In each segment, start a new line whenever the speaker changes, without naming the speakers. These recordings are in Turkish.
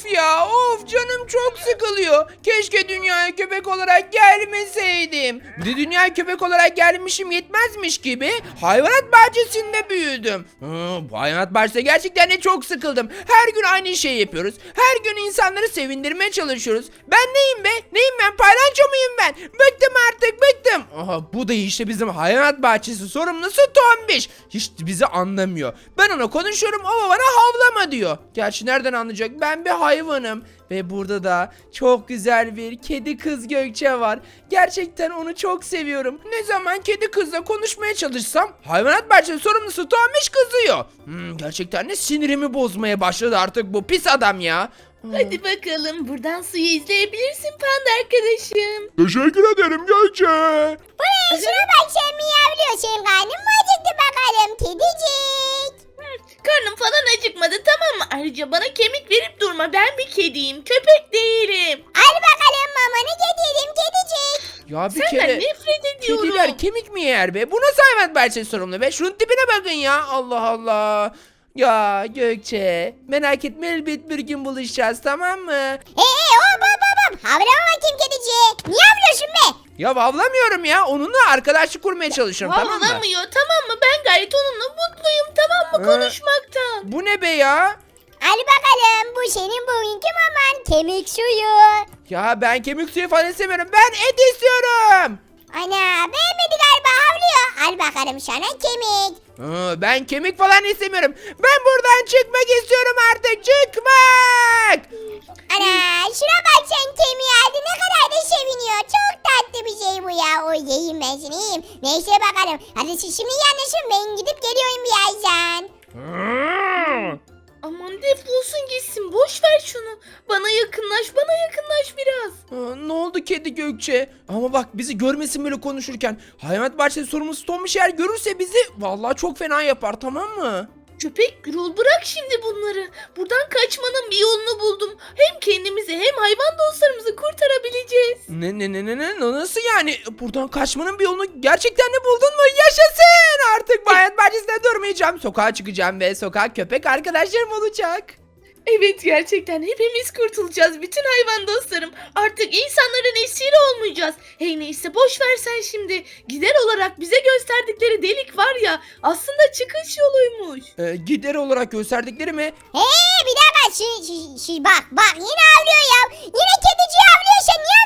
Of ya of canım çok sıkılıyor. Keşke dünyaya köpek olarak gelmeseydim. Bir de dünyaya köpek olarak gelmişim yetmezmiş gibi hayvanat bahçesinde büyüdüm. Bu hayvanat bahçesinde gerçekten de çok sıkıldım. Her gün aynı şeyi yapıyoruz. Her gün insanları sevindirmeye çalışıyoruz. Ben neyim be? Neyim ben? Paylanço muyum ben? Bıktım artık bıktım. Aha bu da işte bizim hayvanat bahçesi sorumlusu Tombiş. Hiç bizi anlamıyor. Ben ona konuşuyorum o bana havlama diyor. Gerçi nereden anlayacak? Ben bir hayvanım. Ve burada da çok güzel bir kedi kız Gökçe var. Gerçekten onu çok seviyorum. Ne zaman kedi kızla konuşmaya çalışsam hayvanat bahçesi sorumlusu Tombiş kızıyor. Hmm, gerçekten de sinirimi bozmaya başladı artık bu pis adam ya. Hmm.
Hadi bakalım buradan suyu izleyebilirsin panda arkadaşım.
Teşekkür ederim Gökçe.
Buraya şuna bak sen miyavlıyorsun karnım mı acıktı bakalım kedicik.
Karnım falan acıkmadı tamam mı? Ayrıca bana kemik verip durma ben bir kediyim köpek değilim.
Al bakalım mamanı getirdim kedicik.
Ya bir
Senden
kere
nefret ediyorum.
kediler kemik mi yer be? Bu nasıl hayvanat bahçesi sorumlu be? Şunun tipine bakın ya. Allah Allah. Ya Gökçe merak etme elbet bir gün buluşacağız tamam mı?
Hey hey hop hop hop hop. Havlama bakayım kedicik.
Ya avlamıyorum ya. Onunla arkadaşlık kurmaya çalışıyorum tamam mı?
Havlamıyor tamam mı? Ben gayet onunla mutluyum tamam mı
Ee,
konuşmaktan.
Bu ne be ya?
Al bakalım bu senin bugünkü maman kemik suyu.
Ya ben kemik suyu falan istemiyorum. Ben et istiyorum.
Ana beğenmedi galiba havlıyor. Al bakalım sana kemik.
Aa, ben kemik falan istemiyorum. Ben buradan çıkmak istiyorum artık. Çıkmak.
Ana şuna bak sen kemiği aldı ne kadar da seviniyor. Çok tatlı bir şey bu ya. Oy yiyeyim ben seni yiyeyim. Neyse bakalım. Hadi siz şimdi yanlışım ben gidip geliyorum birazdan.
Aman defolsun gitsin boş ver şunu. Bana yakınlaş bana yakınlaş biraz.
Aa, ne oldu kedi Gökçe? Ama bak bizi görmesin böyle konuşurken. Hayvanat bahçesi sorumlusu Tomiş eğer görürse bizi vallahi çok fena yapar tamam mı?
Köpek Gürol bırak şimdi bunları. Buradan kaçmanın bir yolunu buldum. Hem kendimizi hem hayvan dostlarımızı kurtarabileceğiz.
Ne ne ne ne ne nasıl yani? Buradan kaçmanın bir yolunu gerçekten de buldun mu? Yaşasın! Artık bu hayat bahçesinde durmayacağım. Sokağa çıkacağım ve sokak köpek arkadaşlarım olacak.
Evet gerçekten hepimiz kurtulacağız bütün hayvan dostlarım. Artık insanların esiri olmayacağız. Hey neyse boş ver sen şimdi. Gider olarak bize gösterdikleri delik var ya aslında çıkış yoluymuş.
Ee, gider olarak gösterdikleri mi?
Hey bir dakika şi, şi, şi, bak bak yine havlıyor ya. Yine kediciyi havlıyor sen niye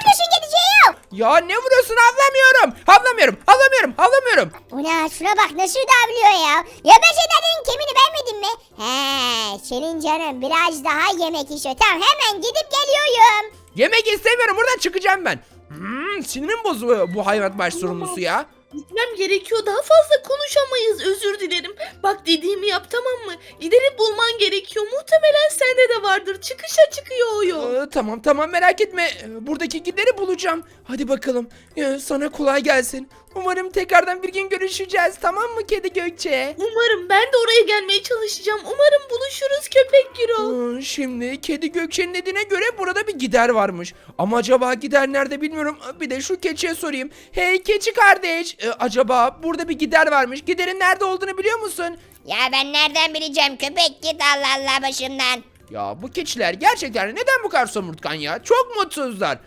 ya?
Ne vuruyorsun? Havlamıyorum. Havlamıyorum. Havlamıyorum. Havlamıyorum.
Ulan şuna bak nasıl da havlıyor ya. Ya ben adının kemiğini vermedim mi? He senin canın biraz daha yemek istiyor. Tamam hemen gidip geliyorum.
Yemek istemiyorum. Buradan çıkacağım ben. Hmm, sinirim bozuyor bu hayvanat bahçesi sorumlusu ya.
Gitmem gerekiyor daha fazla konuşamayız özür dilerim. Bak dediğimi yap tamam mı? Giderip bulman gerekiyor. Muhtemelen sende de vardır. Çıkışa çıkıyor o yol.
Ee, tamam tamam merak etme. Ee, Buradaki gideri bulacağım. Hadi bakalım. Ee, sana kolay gelsin. Umarım tekrardan bir gün görüşeceğiz. Tamam mı kedi Gökçe?
Umarım ben de oraya gelmeye çalışacağım. Umarım buluşuruz köpek Giro.
Ee, Şimdi kedi Gökçe'nin dediğine göre burada bir gider varmış. Ama acaba gider nerede bilmiyorum. Bir de şu keçiye sorayım. Hey keçi kardeş. E, acaba burada bir gider varmış. Giderin nerede olduğunu biliyor musun?
Ya ben nereden bileceğim köpek git Allah Allah başımdan.
Ya bu keçiler gerçekten neden bu kadar somurtkan ya? Çok mutsuzlar.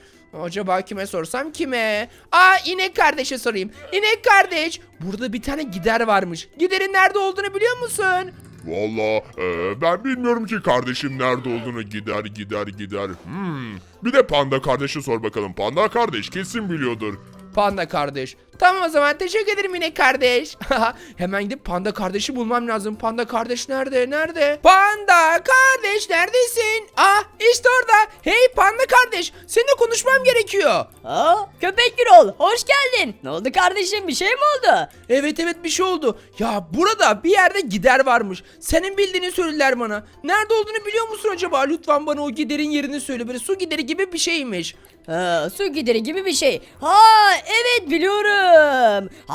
Acaba kime sorsam kime? Aa inek kardeşe sorayım. İnek kardeş burada bir tane gider varmış. Giderin nerede olduğunu biliyor musun?
Valla e, ben bilmiyorum ki kardeşim nerede olduğunu gider gider gider. Hmm. Bir de panda kardeşe sor bakalım. Panda kardeş kesin biliyordur.
Panda kardeş. Tamam o zaman teşekkür ederim inek kardeş. Hemen gidip panda kardeşi bulmam lazım. Panda kardeş nerede? Nerede? Panda kardeş neredesin? Ah işte orada. Hey panda kardeş. Seninle konuşmam gerekiyor.
Aa, köpek Gürol hoş geldin. Ne oldu kardeşim bir şey mi oldu?
Evet evet bir şey oldu. Ya burada bir yerde gider varmış. Senin bildiğini söylediler bana. Nerede olduğunu biliyor musun acaba? Lütfen bana o giderin yerini söyle. Böyle su gideri gibi bir şeymiş.
Ha, su gideri gibi bir şey. Ha evet biliyorum.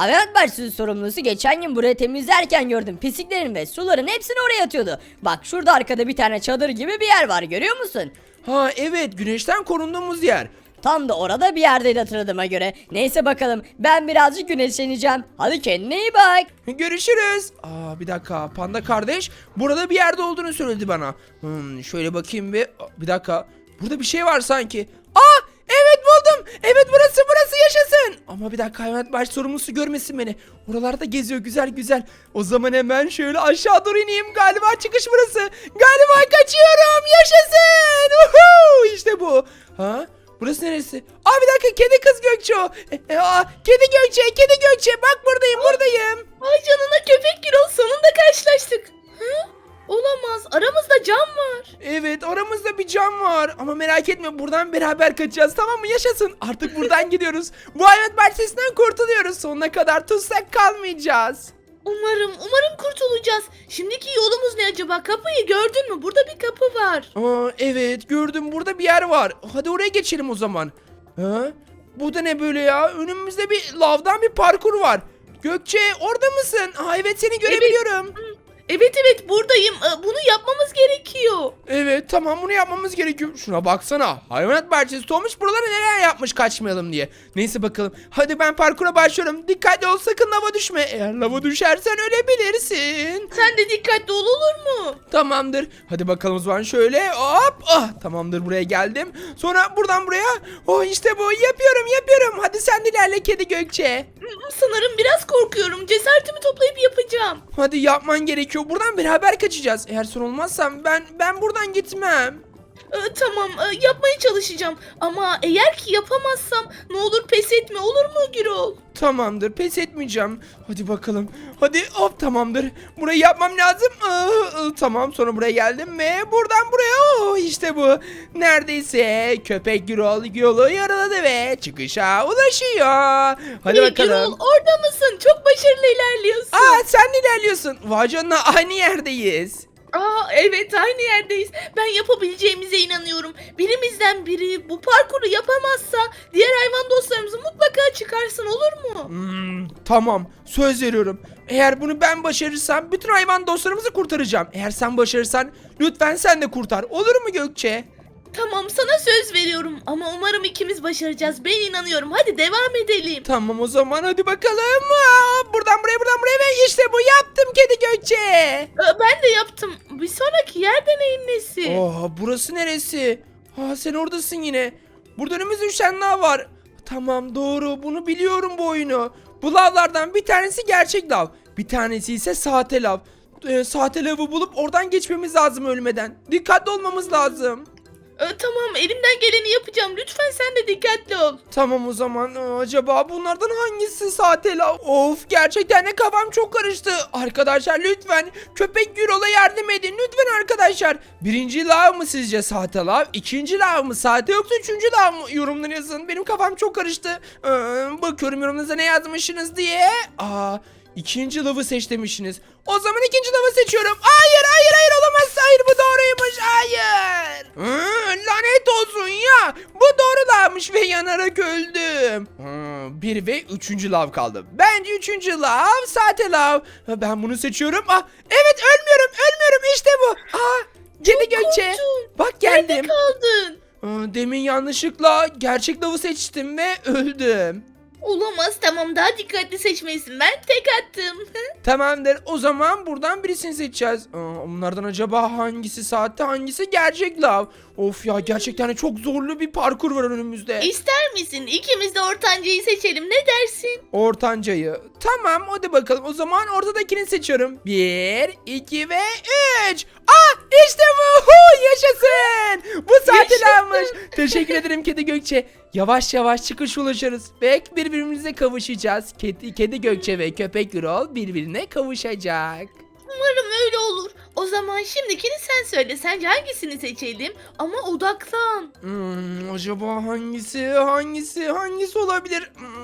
Hayvanat bahçesi sorumlusu geçen gün burayı temizlerken gördüm. Pisliklerin ve suların hepsini oraya atıyordu. Bak şurada arkada bir tane çadır gibi bir yer var görüyor musun?
Ha evet güneşten korunduğumuz yer.
Tam da orada bir yerdeydi hatırladığıma göre. Neyse bakalım ben birazcık güneşleneceğim. Hadi kendine iyi bak.
Görüşürüz. Aa bir dakika panda kardeş burada bir yerde olduğunu söyledi bana. Hmm, şöyle bakayım bir. Bir dakika. Burada bir şey var sanki. Aa evet burası burası yaşasın. Ama bir dakika hayvanat baş sorumlusu görmesin beni. Oralarda geziyor güzel güzel. O zaman hemen şöyle aşağı doğru ineyim. Galiba çıkış burası. Galiba kaçıyorum. Yaşasın. Uhu, işte bu. Ha? Burası neresi? Aa bir dakika kedi kız Gökçe o. E, e, aa, kedi Gökçe, kedi Gökçe. Bak buradayım, buradayım.
Ay canına köpek Gürol sonunda karşılaştık. Hı? Olamaz aramızda cam var.
Evet aramızda bir cam var ama merak etme buradan beraber kaçacağız tamam mı yaşasın artık buradan gidiyoruz bu hayat bahçesinden kurtuluyoruz sonuna kadar tutsak kalmayacağız
Umarım umarım kurtulacağız. Şimdiki yolumuz ne acaba? Kapıyı gördün mü? Burada bir kapı var.
Aa, evet gördüm burada bir yer var hadi oraya geçelim o zaman ha? bu da ne böyle ya önümüzde bir lavdan bir parkur var Gökçe orada mısın? Aa, evet seni görebiliyorum.
Evet evet buradayım. Ee, Bunu yapmamız gerekiyor.
Evet tamam bunu yapmamız gerekiyor. Şuna baksana. Hayvanat bahçesi olmuş buralara neler yapmış kaçmayalım diye. Neyse bakalım. Hadi ben parkura başlıyorum. Dikkatli ol sakın lava düşme. Eğer lava düşersen ölebilirsin.
Sen de dikkatli ol olur mu?
Tamamdır. Hadi bakalım o zaman şöyle. Hop. Ah tamamdır buraya geldim. Sonra buradan buraya. Oh işte bu. Yapıyorum yapıyorum. Hadi sen de ilerle kedi Gökçe.
Sanırım biraz korkuyorum. Cesaretimi toplayıp yapacağım.
Hadi yapman gerekiyor. Buradan beraber kaçacağız. Eğer son olmazsam ben ben buradan gitmem.
Ee, tamam e, yapmaya çalışacağım. Ama eğer ki yapamazsam ne olur pes etme olur mu Gürol?
Tamamdır pes etmeyeceğim. Hadi bakalım. Hadi hop tamamdır. Burayı yapmam lazım. Aa, aa, tamam sonra buraya geldim ve buradan buraya oh, işte bu. Neredeyse köpek yol yolu yaraladı ve çıkışa ulaşıyor. Hadi
Hey,
bakalım.
Gürol orada mısın? Çok başarılı ilerliyorsun.
Aa sen ilerliyorsun. Vay canına aynı yerdeyiz.
Aa evet aynı yerdeyiz. Ben yapabileceğimize inanıyorum. Birimizden biri bu parkuru yapamazsa diğer hayvan dostlarımızı mutlaka çıkarsın olur mu?
Hmm, tamam söz veriyorum. Eğer bunu ben başarırsam bütün hayvan dostlarımızı kurtaracağım. Eğer sen başarırsan lütfen sen de kurtar. Olur mu Gökçe?
Tamam sana söz veriyorum ama umarım ikimiz başaracağız. Ben inanıyorum. Hadi devam edelim.
Tamam o zaman hadi bakalım. Aa, buradan buraya buradan buraya ve işte bu yaptım kedi Gökçe.
Ee, Ben de yaptım. Bir sonraki yer deneyin nesi?
Oha burası neresi? Ha sen oradasın yine. Burada önümüzde üç tane daha var. Tamam doğru bunu biliyorum bu oyunu. Bu lavlardan bir tanesi gerçek lav. Bir tanesi ise sahte lav. Ee, sahte lavı bulup oradan geçmemiz lazım ölmeden. Dikkatli olmamız lazım.
Ee, tamam elimden geleni yapacağım. Lütfen sen de dikkatli ol.
Tamam o zaman Aa, acaba bunlardan hangisi sahte lav? Of gerçekten de kafam çok karıştı. Arkadaşlar lütfen köpek Gürol'a yardım edin lütfen arkadaşlar. Birinci lav mı sizce sahte lav? İkinci lav mı sahte yoksa üçüncü lav mı? Yorumları yazın benim kafam çok karıştı. Ee, bakıyorum yorumlarınıza ne yazmışsınız diye. Aa ikinci lavı seç demişsiniz. O zaman ikinci lavı seçiyorum. Hayır hayır hayır olamaz. Hayır bu doğruymuş. Hayır. Hı, lanet olsun ya. Bu doğru lavmış ve yanarak öldüm. Hı, bir ve üçüncü lav kaldı. Bence üçüncü lav sahte lav. Ben bunu seçiyorum. Ah, evet ölmüyorum ölmüyorum işte bu. Aa, Kedi Gökçe.
korktum.
Bak
Nerede
geldim.
kaldın?
Aa, Demin yanlışlıkla gerçek lavı seçtim ve öldüm.
Olamaz tamam daha dikkatli seçmelisin. Ben tek attım.
Tamamdır. O zaman buradan birisini seçeceğiz. Aa, onlardan acaba hangisi sahte hangisi gerçek lav? Of ya gerçekten de çok zorlu bir parkur var önümüzde.
İster misin? İkimiz de ortancayı seçelim. Ne dersin?
Ortancayı. Tamam hadi bakalım. O zaman ortadakini seçiyorum. Bir, iki ve üç. Ah işte bu. Hu, yaşasın. Bu lavmış. Teşekkür ederim Kedi Gökçe. Yavaş yavaş çıkış ulaşırız. Ve birbirimize kavuşacağız. Kedi, Kedi Gökçe ve Köpek Gürol birbirine kavuşacak.
Umarım öyle olur. O zaman şimdikini sen söyle. Sence hangisini seçelim? Ama odaklan.
Hmm, acaba hangisi hangisi hangisi olabilir? Hmm,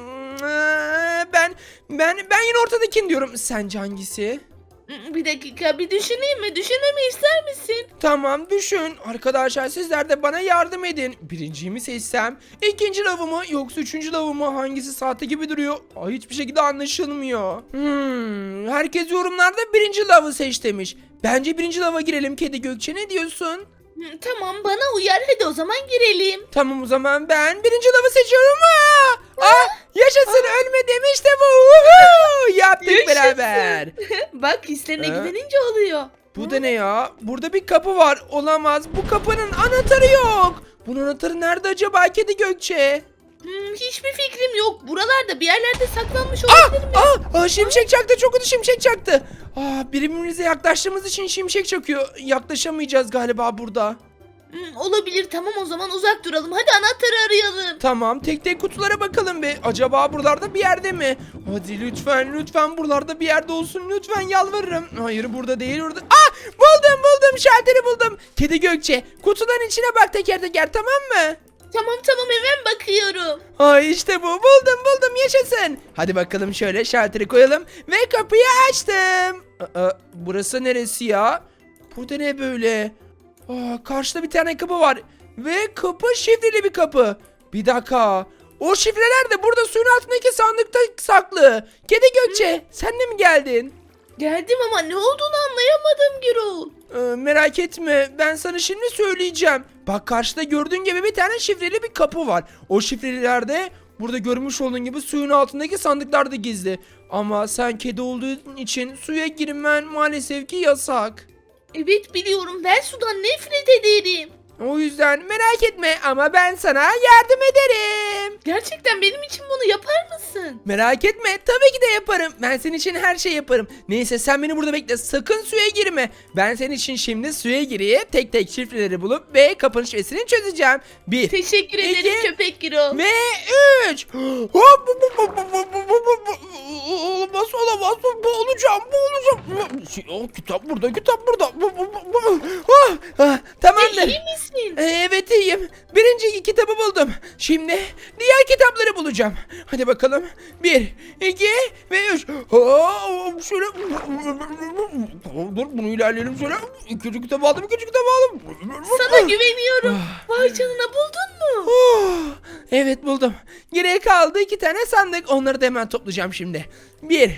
ben ben ben yine ortadakini diyorum. Sence hangisi?
Hmm, Bir dakika bir düşüneyim mi? Düşünmemi ister misin?
Tamam düşün. Arkadaşlar sizler de bana yardım edin. Birinciyi mi seçsem? ikinci lavı mı? Yoksa üçüncü lavı mı? Hangisi sahte gibi duruyor? Ay, hiçbir şekilde anlaşılmıyor. Hmm, herkes yorumlarda birinci lavı seç demiş. Bence birinci lava girelim Kedi Gökçe ne diyorsun?
Hı, Tamam bana uyar hadi o zaman girelim.
Tamam o zaman ben birinci lavı seçiyorum. Aa! Aa, yaşasın ölmedim işte bu. Woohoo! Yaptık
Yaşasın.
beraber.
Bak hislerine
Ee?
güvenince oluyor.
Bu da ne ya? Burada bir kapı var. Olamaz. Bu kapının anahtarı yok. Bunun anahtarı nerede acaba Kedi Gökçe?
Hmm, hiçbir fikrim yok. Buralarda bir yerlerde saklanmış
Ah!
olabilir mi?
Ah! ah şimşek çaktı. Çok kötü şimşek çaktı. Ah, birbirimize yaklaştığımız için şimşek çakıyor. Yaklaşamayacağız galiba burada.
Hmm, olabilir tamam o zaman uzak duralım. Hadi anahtarı arayalım.
Tamam tek tek kutulara bakalım bir. Acaba buralarda bir yerde mi? Hadi lütfen lütfen buralarda bir yerde olsun lütfen yalvarırım. Hayır burada değil orada. Ah buldum buldum şalteri buldum. Kedi Gökçe kutuların içine bak teker teker tamam mı?
Tamam tamam hemen bakıyorum.
Ay işte bu buldum buldum yaşasın. Hadi bakalım şöyle şalteri koyalım ve kapıyı açtım. Aa, burası neresi ya? Burada ne böyle? Aa, karşıda bir tane kapı var. Ve kapı şifreli bir kapı. Bir dakika. O şifreler de burada suyun altındaki sandıkta saklı. Kedi Gökçe sen de mi geldin?
Geldim ama ne olduğunu anlayamadım Gürol.
Ee, merak etme ben sana şimdi söyleyeceğim. Bak karşıda gördüğün gibi bir tane şifreli bir kapı var. O şifrelilerde burada görmüş olduğun gibi suyun altındaki sandıklarda gizli. Ama sen kedi olduğun için suya girmen maalesef ki yasak.
Evet biliyorum ben sudan nefret ederim.
O yüzden merak etme ama ben sana yardım ederim.
Gerçekten benim için bunu yapar mısın?
Merak etme tabii ki de yaparım. Ben senin için her şey yaparım. Neyse sen beni burada bekle sakın suya girme. Ben senin için şimdi suya girip tek tek şifreleri bulup ve kapanış şifresini çözeceğim. Bir.
Teşekkür
İki.
ederim köpek Giro.
Ve 3. Olamaz olamaz bu, bu olacağım bu olacağım. Şey, o kitap burada kitap burada. Bu, bu, bu, bu. Ah, ah, Tamamdır.
İyi misin?
Ee, Evet iyiyim. Birinci kitabı buldum. Şimdi diğer kitapları bulacağım. Hadi bakalım. Bir, iki ve üç. Aa, şöyle. Dur bunu ilerleyelim şöyle. İkinci kitabı aldım, ikinci kitabı aldım.
Sana güveniyorum. Vay canına buldun mu?
Oh, evet buldum. Geriye kaldı iki tane sandık. Onları da hemen toplayacağım şimdi. Bir,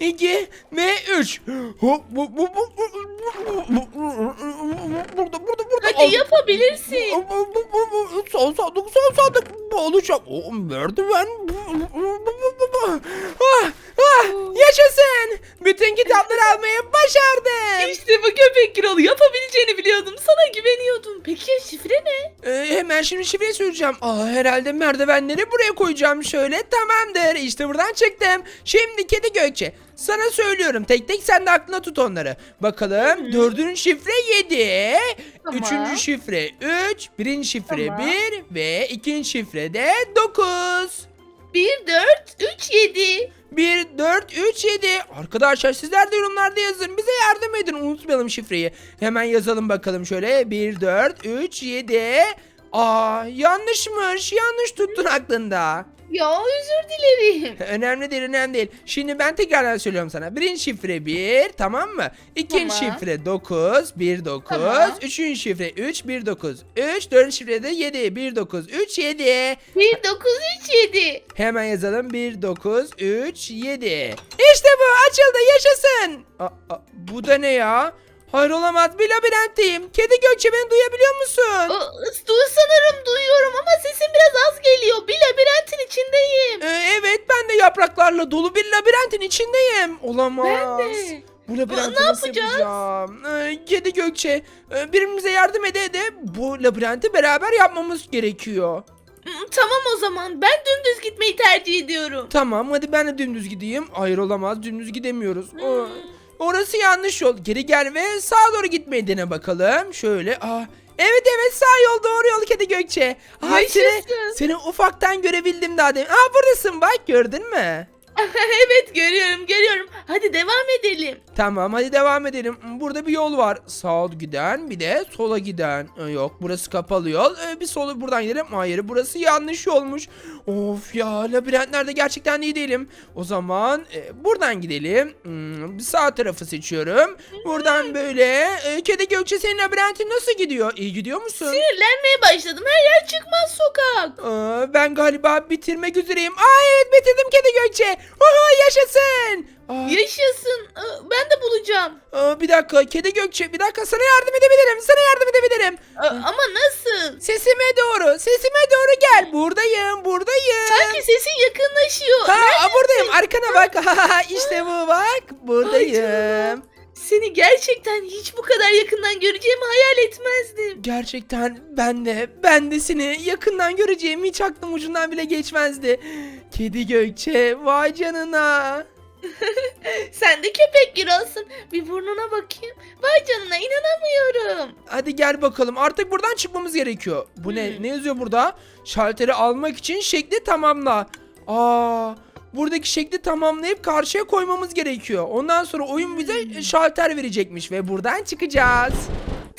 iki ve üç. Hop, bu, bu, bu, bu, bu, burada, burada, burada.
Hadi yapabilirsin.
Son sandık, son sandık. Bu olacak. O merdiven. Ah, ah, yaşasın. Bütün kitapları almayı başardım.
İşte bu köpek Gürol yapabileceğini biliyordum. Sana güveniyordum. Peki şifre ne?
Ee, hemen şimdi şifreyi söyleyeceğim. Aa, herhalde merdivenleri buraya koyacağım şöyle. Tamamdır. İşte buradan çıktım. Şimdi kedi Gökçe. Sana söylüyorum tek tek sen de aklına tut onları. Bakalım dördüncü şifre 7.
Tamam.
Üçüncü şifre 3. Birinci şifre
Tamam.
1. Ve ikinci şifre de 9.
1, 4, 3, 7.
1, 4, 3, 7. Arkadaşlar sizler de yorumlarda yazın. Bize yardım edin. Unutmayalım şifreyi. Hemen yazalım bakalım şöyle. 1, 4, 3, 7. Aa yanlışmış. Yanlış tuttun aklında.
Ya özür dilerim.
Önemli değil önemli değil. Şimdi ben tekrardan söylüyorum sana. Birinci şifre 1 tamam mı? İkinci
Tamam.
şifre 9 1 9.
Tamam.
Üçüncü şifre 3 1 9. 3 dördüncü şifre de 7 1 9 3 7.
1, 9, 3, 7.
Hemen yazalım 1 9 3 7. İşte bu açıldı yaşasın. Aa, aa, bu da ne ya? Hayır olamaz bir labirentteyim. Kedi Gökçe beni duyabiliyor musun?
Du sanırım duyuyorum ama sesin biraz az geliyor. Bir labirentin içindeyim.
Ee, evet ben de yapraklarla dolu bir labirentin içindeyim. Olamaz.
Ben de.
Bu labirenti
Ne
nasıl
yapacağız?
yapacağım? Ee, Kedi Gökçe e, birbirimize yardım ede ede bu labirenti beraber yapmamız gerekiyor.
Hmm, Tamam o zaman. Ben dümdüz gitmeyi tercih ediyorum.
Tamam hadi ben de dümdüz gideyim. Hayır olamaz dümdüz gidemiyoruz.
Hmm.
Orası yanlış yol. Geri gel ve sağa doğru gitmeyi dene bakalım. Şöyle. Aa, evet evet sağ yol doğru yol Kedi Gökçe. Aa, seni,
Yaşasın.
seni ufaktan görebildim daha demin. Aa buradasın bak gördün mü?
evet görüyorum görüyorum. Hadi devam edelim.
Tamam hadi devam edelim. Burada bir yol var. Sağa giden bir de sola giden. Ee, Yok burası kapalı yol. Ee, Bir sola buradan gidelim. Hayır burası yanlış yolmuş. Of ya labirentlerde gerçekten iyi değilim. O zaman e, buradan gidelim. Hmm, sağ tarafı seçiyorum. Buradan böyle. E, Kedi Gökçe senin labirentin nasıl gidiyor? İyi gidiyor musun?
Sinirlenmeye başladım. Her yer çıkmaz sokak.
Aa, ben galiba bitirmek üzereyim. Aa evet bitirdim Kedi Gökçe. Oha yaşasın. Aa,
Yaşasın. Aa, Ben de bulacağım.
aa, bir dakika kedi Gökçe bir dakika sana yardım edebilirim. Sana yardım edebilirim.
Aa, Ama nasıl?
Sesime doğru sesime doğru gel. Buradayım buradayım.
Sanki sesin yakınlaşıyor.
Ha,
Neredesin?
aa, buradayım arkana bak. işte bu bak. Buradayım.
Seni gerçekten hiç bu kadar yakından göreceğimi hayal etmezdim.
Gerçekten ben de ben de seni yakından göreceğim hiç aklım ucundan bile geçmezdi. Kedi Gökçe vay canına.
Sen de köpek girolsun. Bir burnuna bakayım. Vay canına inanamıyorum.
Hadi gel bakalım artık buradan çıkmamız gerekiyor. Bu ne?
Hmm.
Ne yazıyor burada? Şalteri almak için şekli tamamla. Aa, buradaki şekli tamamlayıp karşıya koymamız gerekiyor. Ondan sonra oyun bize şalter verecekmiş ve buradan çıkacağız.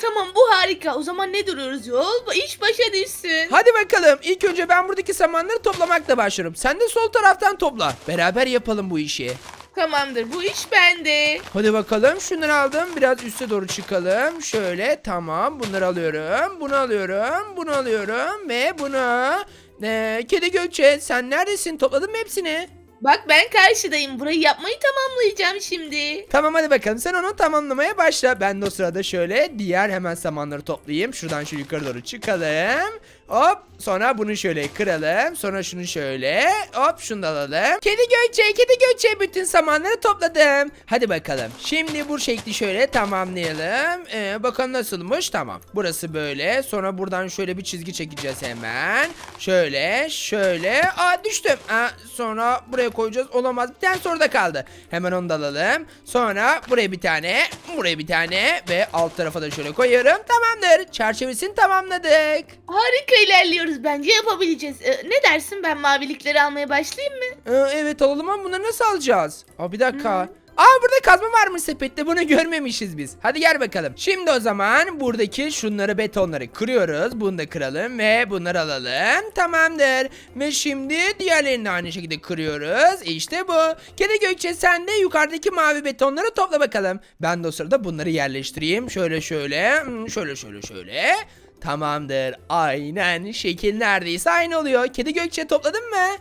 Tamam bu harika. O zaman ne duruyoruz yol? İş başa düşsün.
Hadi bakalım. İlk önce ben buradaki samanları toplamakla başlıyorum. Sen de sol taraftan topla. Beraber yapalım bu işi.
Tamamdır bu iş bende.
Hadi bakalım şunları aldım biraz üste doğru çıkalım şöyle tamam bunları alıyorum bunu alıyorum bunu alıyorum ve bunu ee, Kedi Gökçe sen neredesin topladın mı hepsini?
Bak ben karşıdayım. Burayı yapmayı tamamlayacağım şimdi.
Tamam hadi bakalım sen onu tamamlamaya başla ben de o sırada şöyle diğer hemen samanları toplayayım şuradan şu yukarı doğru çıkalım hop sonra bunu şöyle kıralım sonra şunu şöyle hop şunu da alalım. Kedi Gökçe Kedi Gökçe bütün samanları topladım. Hadi bakalım. Şimdi bu şekli şöyle tamamlayalım. Ee, bakalım nasılmış? Tamam. Burası böyle. Sonra buradan şöyle bir çizgi çekeceğiz hemen. Şöyle şöyle. Aa düştüm. Aa, sonra buraya koyacağız. Olamaz. Bir tane soruda kaldı. Hemen onu da alalım. Sonra buraya bir tane buraya bir tane ve alt tarafa da şöyle koyuyorum. Tamamdır. Çerçevesini tamamladık.
Harika ilerliyoruz. Bence yapabileceğiz. Ee, ne dersin ben mavilikleri almaya başlayayım mı?
Ee, evet alalım ama bunları nasıl alacağız? Aa bir dakika. Aa burada kazma varmış sepette bunu görmemişiz biz. Hadi gel bakalım. Şimdi o zaman buradaki şunları betonları kırıyoruz. Bunu da kıralım ve bunları alalım. Tamamdır. Ve şimdi diğerlerini de aynı şekilde kırıyoruz. İşte bu. Kedi Gökçe sen de yukarıdaki mavi betonları topla bakalım. Ben de o sırada bunları yerleştireyim. Şöyle şöyle. hmm, Şöyle şöyle şöyle. Tamamdır. Aynen. Şekil neredeyse aynı oluyor. Kedi Gökçe topladın mı?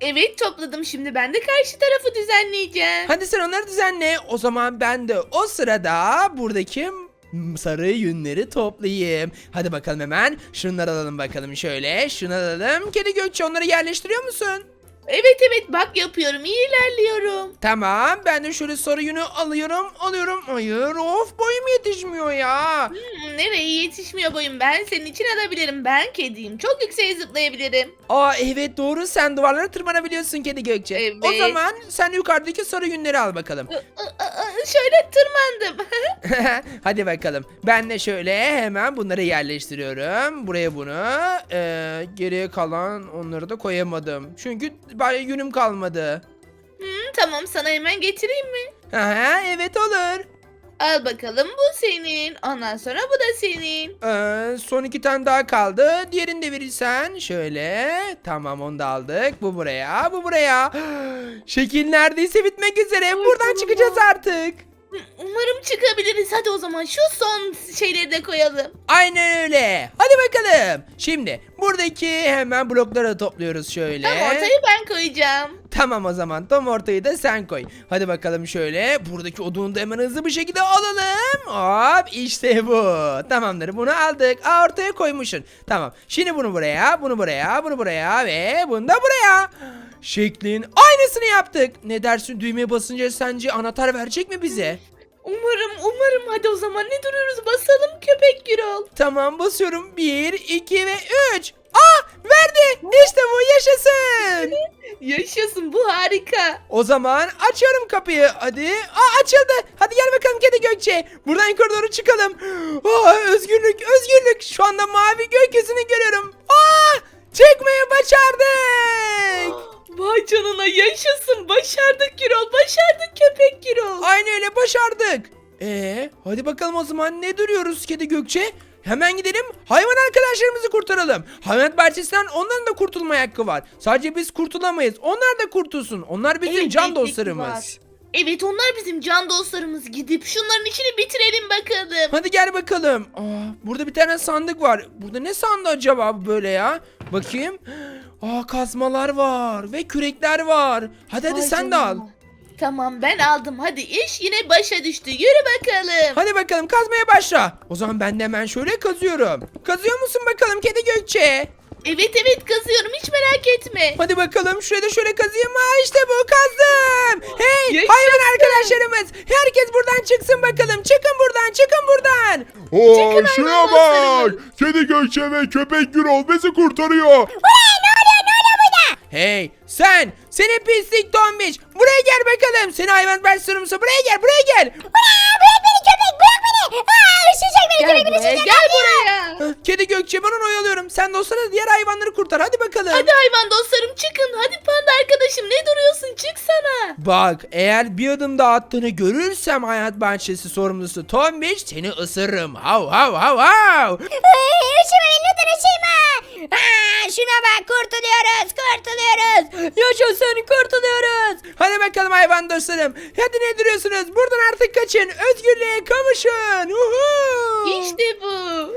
Evet topladım. Şimdi ben de karşı tarafı düzenleyeceğim.
Hadi sen onları düzenle. O zaman ben de o sırada buradaki sarı yünleri toplayayım. Hadi bakalım hemen. Şunları alalım bakalım şöyle. Şunu alalım. Kedi Gökçe onları yerleştiriyor musun?
Evet evet bak yapıyorum. iyi ilerliyorum.
Tamam ben de şöyle sarı yünü alıyorum alıyorum. Hayır of boyum yetişmiyor ya.
Hmm, nereye yetişmiyor boyum ben senin için alabilirim. Ben kediyim. Çok yükseğe zıplayabilirim.
Aa evet doğru sen duvarlara tırmanabiliyorsun Kedi Gökçe. O
Evet.
zaman sen yukarıdaki sarı yünleri al bakalım.
Şöyle tırmandım.
Hadi bakalım. Ben de şöyle hemen bunları yerleştiriyorum. Buraya bunu. Ee, geriye kalan onları da koyamadım. Çünkü bayağı yünüm kalmadı.
Hmm, tamam sana hemen getireyim mi?
Aha, evet olur.
Al bakalım bu senin. Ondan sonra bu da senin.
Ee, son iki tane daha kaldı. Diğerini de verirsen. Şöyle. Tamam onu da aldık. Bu buraya. Bu buraya. Şekil neredeyse bitmek üzere. Buradan çıkacağız artık.
Umarım çıkabiliriz. Hadi o zaman şu son şeyleri de koyalım.
Aynen öyle. Hadi bakalım. Şimdi buradaki hemen blokları topluyoruz şöyle.
Tam ortayı ben koyacağım.
Tamam o zaman tam ortayı da sen koy. Hadi bakalım şöyle. Buradaki odunu da hemen hızlı bir şekilde alalım. Hop işte bu. Tamamdır bunu aldık. Aa, ortaya koymuşsun. Tamam. Şimdi bunu buraya, bunu buraya, bunu buraya ve bunu da buraya. Şeklin aynısını yaptık. Ne dersin düğmeye basınca sence anahtar verecek mi bize?
Umarım umarım hadi o zaman ne duruyoruz basalım köpek Gürol.
Tamam basıyorum. 1, 2 ve 3. Aa verdi. İşte bu yaşasın.
Yaşasın bu harika.
O zaman açıyorum kapıyı. Hadi. Aa açıldı. Hadi gel bakalım kedi Gökçe. Buradan yukarı doğru çıkalım. Aa özgürlük, özgürlük. Şu anda mavi gökyüzünü görüyorum. Aa başardık
Gürol başardık köpek Gürol.
Aynı öyle başardık. Ee, hadi bakalım o zaman ne duruyoruz kedi Gökçe? Hemen gidelim hayvan arkadaşlarımızı kurtaralım. Hayvanat bahçesinden onların da kurtulma hakkı var. Sadece biz kurtulamayız. Onlar da kurtulsun. Onlar bizim
Elbette
can dostlarımız.
var. Evet onlar bizim can dostlarımız gidip şunların içini bitirelim bakalım.
Hadi gel bakalım. Aa, burada bir tane sandık var. Burada ne sandığı acaba bu böyle ya? Bakayım. Aa kazmalar var ve kürekler var. Hadi hadi
Vay
sen de al.
canına. Tamam ben aldım. Hadi iş yine başa düştü. Yürü bakalım.
Hadi bakalım kazmaya başla. O zaman ben de hemen şöyle kazıyorum. Kazıyor musun bakalım kedi Gökçe?
Evet evet kazıyorum hiç merak etme.
Hadi bakalım şuraya da şöyle kazıyım. Ha işte bu kazdım. Hey
Yaşasın.
hayvan arkadaşlarımız. Herkes buradan çıksın bakalım. Çıkın buradan çıkın buradan.
Oo
Çıkın
şuna
hayvan
bak. Kedi Gökçe ve köpek Gürol bizi kurtarıyor.
Hey sen seni pislik tombiş. Buraya gel bakalım. Seni hayvan ben sorumlusu. Buraya gel buraya gel.
Bırak beni köpek bırak beni. Aa ısıracak beni
Gel
köpek
buraya
ısıracak.
gel buraya.
Hah, Kedi Gökçe ben onu oyalıyorum. Sen de diğer hayvanları kurtar. Hadi bakalım.
Hadi hayvan dostlarım çıkın. Hadi panda arkadaşım ne duruyorsun çıksana.
Bak eğer bir adım daha attığını görürsem hayat bahçesi sorumlusu Tombiş seni ısırırım. Hav hav hav hav.
Üşüme beni lütfen üşüme.
Aa, şuna bak kurtuluyoruz kurtuluyoruz. Yaşasın kurtuluyoruz.
Hadi bakalım hayvan dostlarım. Hadi ne duruyorsunuz? Buradan artık kaçın. Özgürlüğe kavuşun. Uhu.
İşte bu.